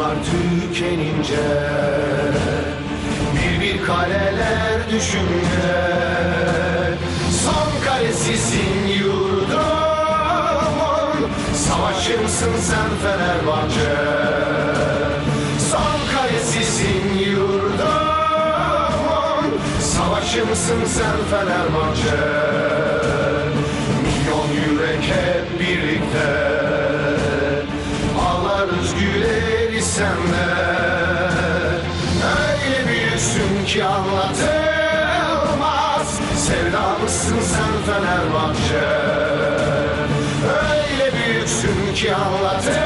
tükenince Bir bir kaleler düşünce. Son kalesisin yurdumun Savaşımsın sen Fenerbahçe. Son kalesisin yurdumun Savaşımsın sen Fenerbahçe. Milyon yürek hep birlikte güleriz senle Öyle büyüksün ki anlatılmaz. Sevdalısın sen Fenerbahçe? Öyle büyüksün ki anlatılmaz.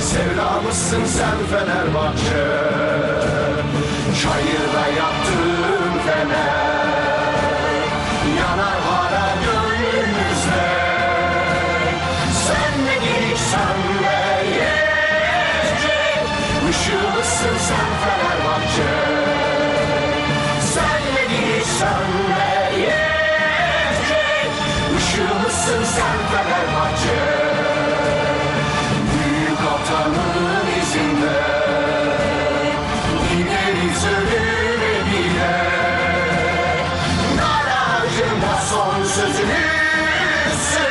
Sevdalısın sen Fenerbahçe? Çayırda yattığın fener. Yanar Işığımızsın sen Fenerbahçe. Sen ne gelirsen de yiyecek Işığımızsın sen Fenerbahçe. Büyük atanın izinde. Gideriz ölüme bile. Nar ağacında son sözümüzsün.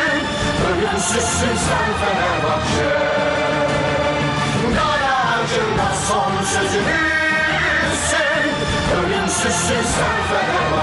Ölümsüzsün sen Fenerbahçe son sözümüzsün Ölümsüzsün sen Fenerbahçe